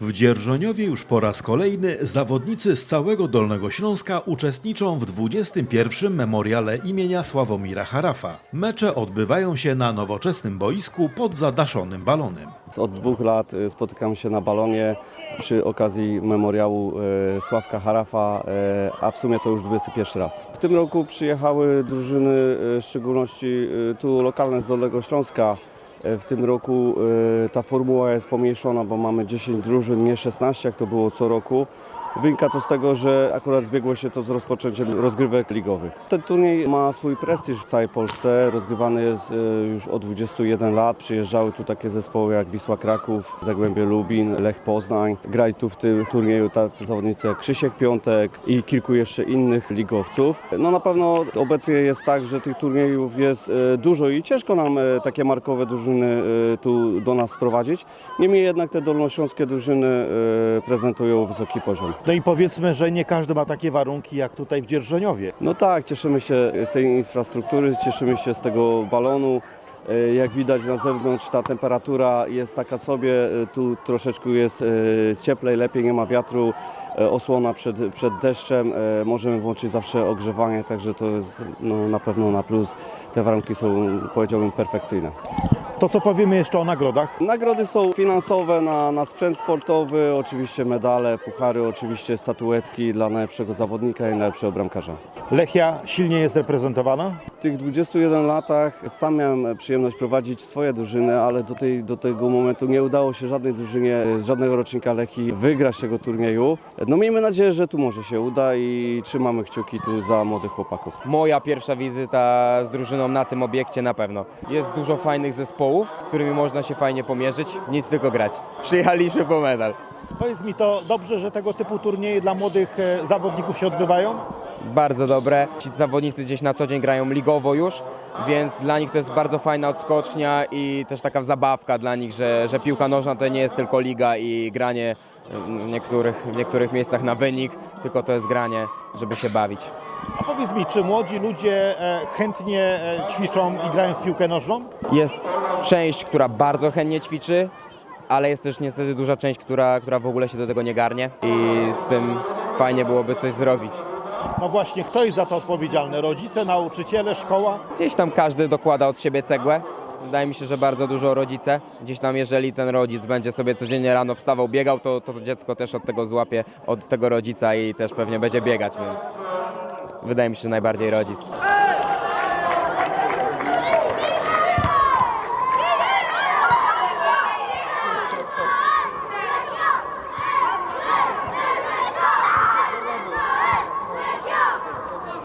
W Dzierżoniowie już po raz kolejny zawodnicy z całego Dolnego Śląska uczestniczą w 21. memoriale imienia Sławomira Harafa. Mecze odbywają się na nowoczesnym boisku pod zadaszonym balonem. Od dwóch lat y, spotykamy się na balonie przy okazji memoriału e, Sławka Harafa, e, a w sumie to już 21 raz. W tym roku przyjechały drużyny, w szczególności tu lokalne z Dolnego Śląska. E, W tym roku e, ta formuła jest pomniejszona, bo mamy 10 drużyn, nie 16, jak to było co roku. Wynika to z tego, że akurat zbiegło się to z rozpoczęciem rozgrywek ligowych. Ten turniej ma swój prestiż w całej Polsce. Rozgrywany jest e, już od 21 lat. Przyjeżdżały tu takie zespoły jak Wisła Kraków, Zagłębie Lubin, Lech Poznań. Grali tu w tym turnieju tacy zawodnicy jak Krzysiek Piątek i kilku jeszcze innych ligowców. No na pewno obecnie jest tak, że tych turniejów jest e, dużo i ciężko nam e, takie markowe drużyny tu do nas sprowadzić. Niemniej jednak te dolnośląskie drużyny prezentują wysoki poziom. No i powiedzmy, że nie każdy ma takie warunki jak tutaj w Dzierżoniowie. No tak, cieszymy się z tej infrastruktury, cieszymy się z tego balonu. E, Jak widać na zewnątrz ta temperatura jest taka sobie, e, tu troszeczkę jest e, cieplej, lepiej, nie ma wiatru, osłona przed, przed deszczem, możemy włączyć zawsze ogrzewanie, także to jest no, na pewno na plus. Te warunki są powiedziałbym perfekcyjne. To co powiemy jeszcze o nagrodach? Nagrody są finansowe na, na sprzęt sportowy, oczywiście medale, puchary, oczywiście statuetki dla najlepszego zawodnika i najlepszego bramkarza. Lechia silnie jest reprezentowana. W tych 21 latach sam miałem przyjemność prowadzić swoje drużyny, ale do, tej, do tego momentu nie udało się żadnej drużynie żadnego rocznika Lechii wygrać tego turnieju. No miejmy nadzieję, że tu może się uda i trzymamy kciuki tu za młodych chłopaków. Moja pierwsza wizyta z drużyną na tym obiekcie na pewno. Jest dużo fajnych zespołów, z którymi można się fajnie pomierzyć, nic tylko grać. Przyjechaliśmy po medal. Powiedz mi to dobrze, że tego typu turnieje dla młodych e, zawodników się odbywają? Bardzo dobre. Ci zawodnicy gdzieś na co dzień grają ligowo już, więc dla nich to jest bardzo fajna odskocznia i też taka zabawka dla nich, że, że piłka nożna to nie jest tylko liga i granie w niektórych, w niektórych miejscach na wynik, tylko to jest granie, żeby się bawić. A powiedz mi, czy młodzi ludzie e, chętnie e, ćwiczą i grają w piłkę nożną? Jest część, która bardzo chętnie ćwiczy, ale jest też niestety duża część, która, która w ogóle się do tego nie garnie i z tym fajnie byłoby coś zrobić. No właśnie, kto jest za to odpowiedzialny? Rodzice, nauczyciele, szkoła? Gdzieś tam każdy dokłada od siebie cegłę. Wydaje mi się, że bardzo dużo rodzice. Gdzieś tam, jeżeli ten rodzic będzie sobie codziennie rano wstawał, biegał, to, to dziecko też od tego złapie, od tego rodzica i też pewnie będzie biegać, więc wydaje mi się, że najbardziej rodzic.